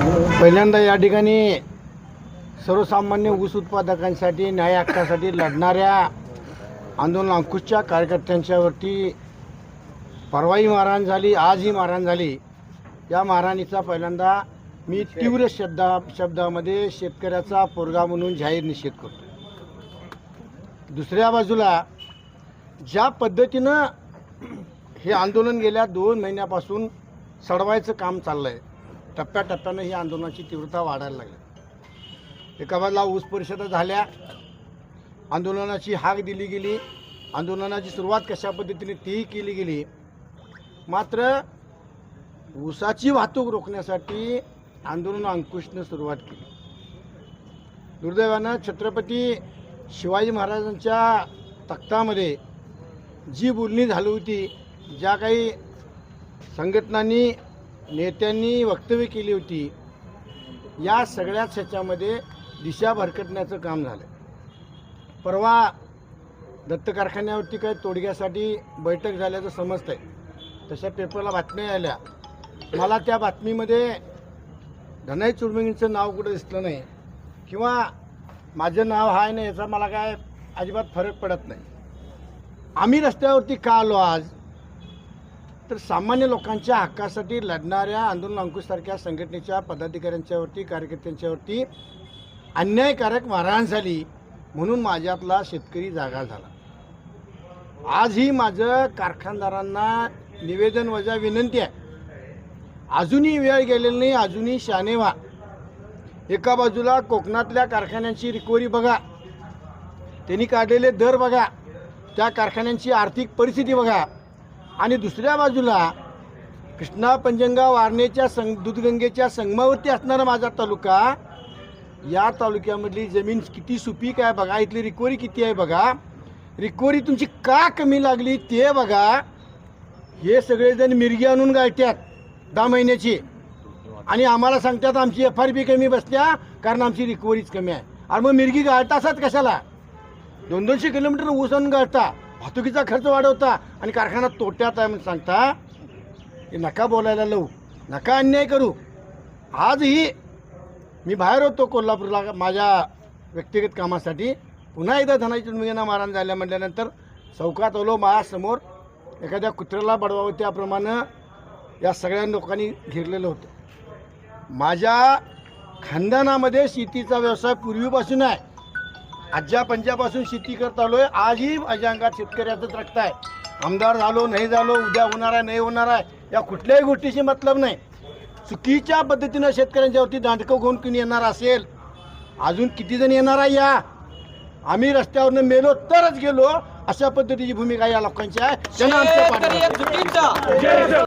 पहिल्यांदा या ठिकाणी सर्वसामान्य ऊस उत्पादकांसाठी न्याय हक्कासाठी लढणाऱ्या आंदोलन अंकुशच्या कार्यकर्त्यांच्यावरती परवाही मारहाण झाली आजही मारहाण झाली. या मारहाणीचा पहिल्यांदा मी तीव्र शब्दा शब्दामध्ये शेतकऱ्याचा पोरगा म्हणून जाहीर निषेध करतो. दुसऱ्या बाजूला ज्या पद्धतीनं हे आंदोलन गेल्या दोन महिन्यापासून सडवायचं काम चाललं आहे टप्प्याटप्प्यानं ही आंदोलनाची तीव्रता वाढायला लागली. एका बाजूला ऊस परिषदा झाल्या. आंदोलनाची हाक दिली गेली. आंदोलनाची सुरुवात कशा पद्धतीने तीही केली गेली. मात्र ऊसाची वाहतूक रोखण्यासाठी आंदोलन अंकुशनं सुरुवात केली. दुर्दैवानं छत्रपती शिवाजी महाराजांच्या तख्तामध्ये जी बोलणी झाली होती ज्या काही संघटनांनी नेत्यांनी वक्तव्य केली होती या सगळ्याच ह्याच्यामध्ये दिशा भरकटण्याचं काम झालं परवा दत्त कारखान्यावरती काही तोडग्यासाठी बैठक झाल्याचं समजतं आहे तशा पेपरला बातम्या आल्या मला त्या बातमीमध्ये धनाई चुडमिंगचं नाव कुठं दिसलं नाही किंवा माझं नाव आहे ना याचा मला काय अजिबात फरक पडत नाही. आम्ही रस्त्यावरती का आलो आज? तर सामान्य लोकांच्या हक्कासाठी लढणाऱ्या आंदोलन अंकुशसारख्या संघटनेच्या पदाधिकाऱ्यांच्यावरती कार्यकर्त्यांच्यावरती अन्यायकारक मारहाण झाली म्हणून माझ्यातला शेतकरी जागा झाला. आजही माझं कारखानदारांना निवेदन वजा विनंती आहे. अजूनही वेळ गेलेली नाही अजूनही शाने व्हा. एका बाजूला कोकणातल्या कारखान्यांची रिकव्हरी बघा. त्यांनी काढलेले दर बघा. त्या कारखान्यांची आर्थिक परिस्थिती बघा. आणि दुसऱ्या बाजूला कृष्णा पंजंगा वारणेच्या संग दूधगंगेच्या संगमावरती असणारा माझा तालुका या तालुक्यामधली जमीन किती सुपीक आहे बघा इथली रिकवरी किती आहे बघा. रिकवरी तुमची का कमी लागली ते बघा. हे सगळेजण मिरगी आणून गाळत्यात दहा महिन्याची. आणि आम्हाला सांगतात आमची एफ आर पी कमी बसल्या कारण आमची रिकवरीच कमी आहे. आणि मग मिरगी गाळता असतात कशाला? दोन दोनशे किलोमीटर ऊस आणून गाळता. वाहतुकीचा खर्च वाढवता आणि कारखाना तोट्यात आहे म्हणून सांगता हे नका बोलायला लावू. नका अन्याय करू. आजही मी बाहेर होतो कोल्हापूरला माझ्या व्यक्तिगत कामासाठी. पुन्हा एकदा धनाची मुलींना मारहाण झाल्या म्हटल्यानंतर चौकात आलो माझ्यासमोर. एखाद्या कुत्र्याला बडवावं त्याप्रमाणे या सगळ्या लोकांनी घेरलेलं होतं. माझ्या खानदानामध्ये शेतीचा व्यवसाय पूर्वीपासून आहे. आज्या पंजापासून शेती करत आलोय. आजही माझ्या अंगात शेतकऱ्याचंच रक्त आहे. आमदार झालो नाही झालो उद्या होणार आहे नाही होणार आहे या कुठल्याही गोष्टीशी मतलब नाही. चुकीच्या पद्धतीनं शेतकऱ्यांच्यावरती दांडकं घेऊन कुणी येणार असेल अजून किती जण येणार आहे या? आम्ही रस्त्यावरनं मेलो तरच गेलो अशा पद्धतीची भूमिका या लोकांची आहे. त्यांना आमच्या